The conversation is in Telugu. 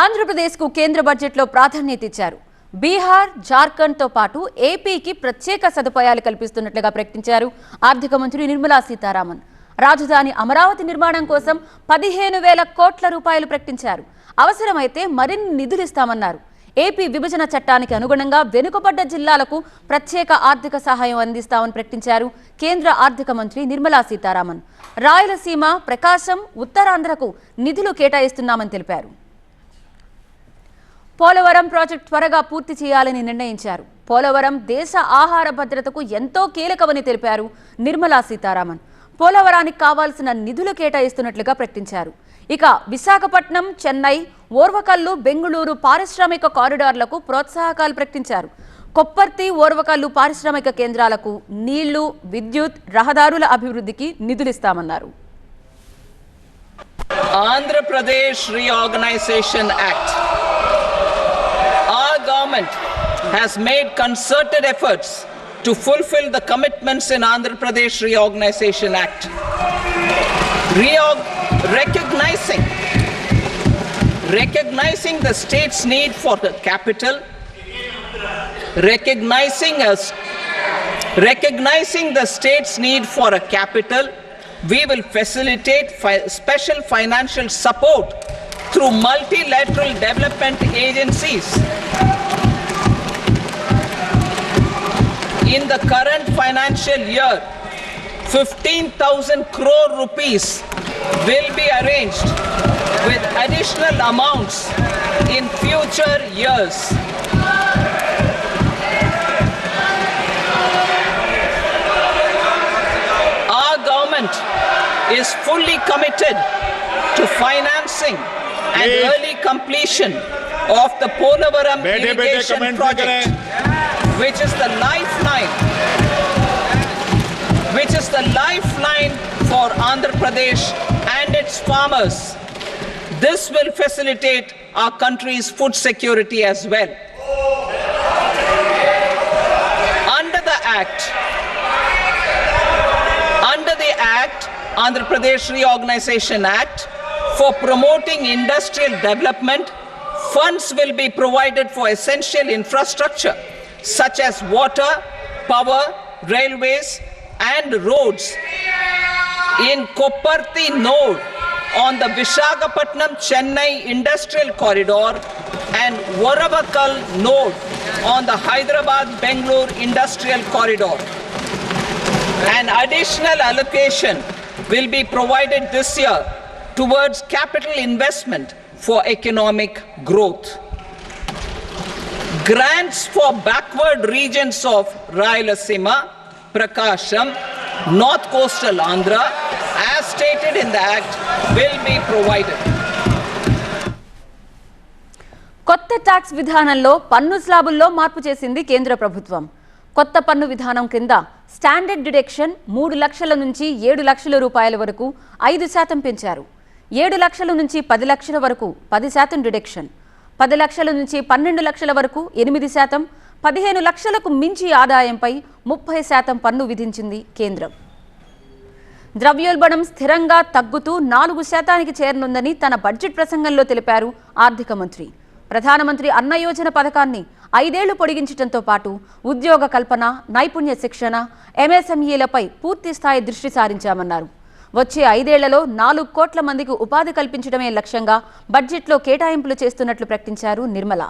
ఆంధ్రప్రదేశ్కు కేంద్ర బడ్జెట్లో ప్రాధాన్యత ఇచ్చారు. బీహార్ జార్ఖండ్తో పాటు ఏపీకి ప్రత్యేక సదుపాయాలు కల్పిస్తున్నట్లుగా ప్రకటించారు ఆర్థిక మంత్రి నిర్మలా సీతారామన్. రాజధాని అమరావతి నిర్మాణం కోసం పదిహేను వేల కోట్ల రూపాయలు ప్రకటించారు. అవసరమైతే మరిన్ని నిధులు ఇస్తామన్నారు. ఏపీ విభజన చట్టానికి అనుగుణంగా వెనుకబడ్డ జిల్లాలకు ప్రత్యేక ఆర్థిక సహాయం అందిస్తామని ప్రకటించారు కేంద్ర ఆర్థిక మంత్రి నిర్మలా సీతారామన్. రాయలసీమ ప్రకాశం ఉత్తరాంధ్రకు నిధులు కేటాయిస్తున్నామని తెలిపారు. పోలవరం ప్రాజెక్ట్ త్వరగా పూర్తి చేయాలని నిర్ణయించారు. పోలవరం దేశ ఆహార భద్రతకు ఎంతో కీలకమని తెలిపారు నిర్మలా సీతారామన్. పోలవరానికి కావాల్సిన నిధులు కేటాయిస్తున్నట్లుగా ప్రకటించారు. ఇక విశాఖపట్నం చెన్నై ఓర్వకల్లు బెంగళూరు పారిశ్రామిక కారిడార్లకు ప్రోత్సాహకాలు ప్రకటించారు. కొప్పర్తి ఓర్వకల్లు పారిశ్రామిక కేంద్రాలకు నీళ్ళు విద్యుత్ రహదారుల అభివృద్ధికి నిధులిస్తామన్నారు. Andhra Pradesh reorganisation act. Has made concerted efforts to fulfill the commitments in Andhra Pradesh Reorganization Act. Reorg- recognizing recognizing the state's need for the capital, recognizing us recognizing the state's need for a capital, we will facilitate fi- special financial support through multilateral development agencies in the current financial year, 15,000 crore rupees will be arranged with additional amounts in future years. Our government is fully committed to financing and early completion of the Polavaram irrigation project which is the lifeline, which is the lifeline for Andhra Pradesh and its farmers. This will facilitate our country's food security as well. Under the Act, under the Act, Andhra Pradesh Reorganization Act, for promoting industrial development, funds will be provided for essential infrastructure such as water, power, railways, and roads. In Kopparthi node on the Vishakhapatnam Chennai Industrial Corridor and Varavakal node on the Hyderabad Bangalore Industrial Corridor. An additional allocation will be provided this year towards capital investment for economic growth. Grants for backward regions of Rayalaseema, Prakasham, North Coastal Andhra, as stated in the Act, will be provided. కొత్త ట్యాక్స్ విధానంలో పన్ను స్లాబుల్లో మార్పు చేసింది కేంద్ర ప్రభుత్వం. కొత్త పన్ను విధానం కింద స్టాండర్డ్ డిడక్షన్ మూడు లక్షల నుంచి ఏడు లక్షల రూపాయల వరకు ఐదు శాతం పెంచారు. ఏడు లక్షల నుంచి పది లక్షల వరకు పది శాతం డిడక్షన్. పది లక్షల నుంచి పన్నెండు లక్షల వరకు ఎనిమిది శాతం పదిహేను లక్షలకు మించి ఆదాయంపై ముప్పై శాతం పన్ను విధించింది కేంద్రం. ద్రవ్యోల్బణం స్థిరంగా తగ్గుతూ నాలుగు శాతానికి చేరనుందని తన బడ్జెట్ ప్రసంగంలో తెలిపారు ఆర్థిక మంత్రి. ప్రధానమంత్రి అన్న యోజన పథకాన్ని ఐదేళ్ళు పొడిగించడంతో పాటు ఉద్యోగ కల్పన నైపుణ్య శిక్షణ ఎంఎస్ఎంఈలపై పూర్తి స్థాయి దృష్టి సారించామన్నారు. వచ్చే ఐదేళ్ళలో నాలుగు కోట్ల మందికి ఉపాధి కల్పించడమే లక్ష్యంగా బడ్జెట్లో కేటాయింపులు చేస్తున్నట్లు ప్రకటించారు నిర్మల.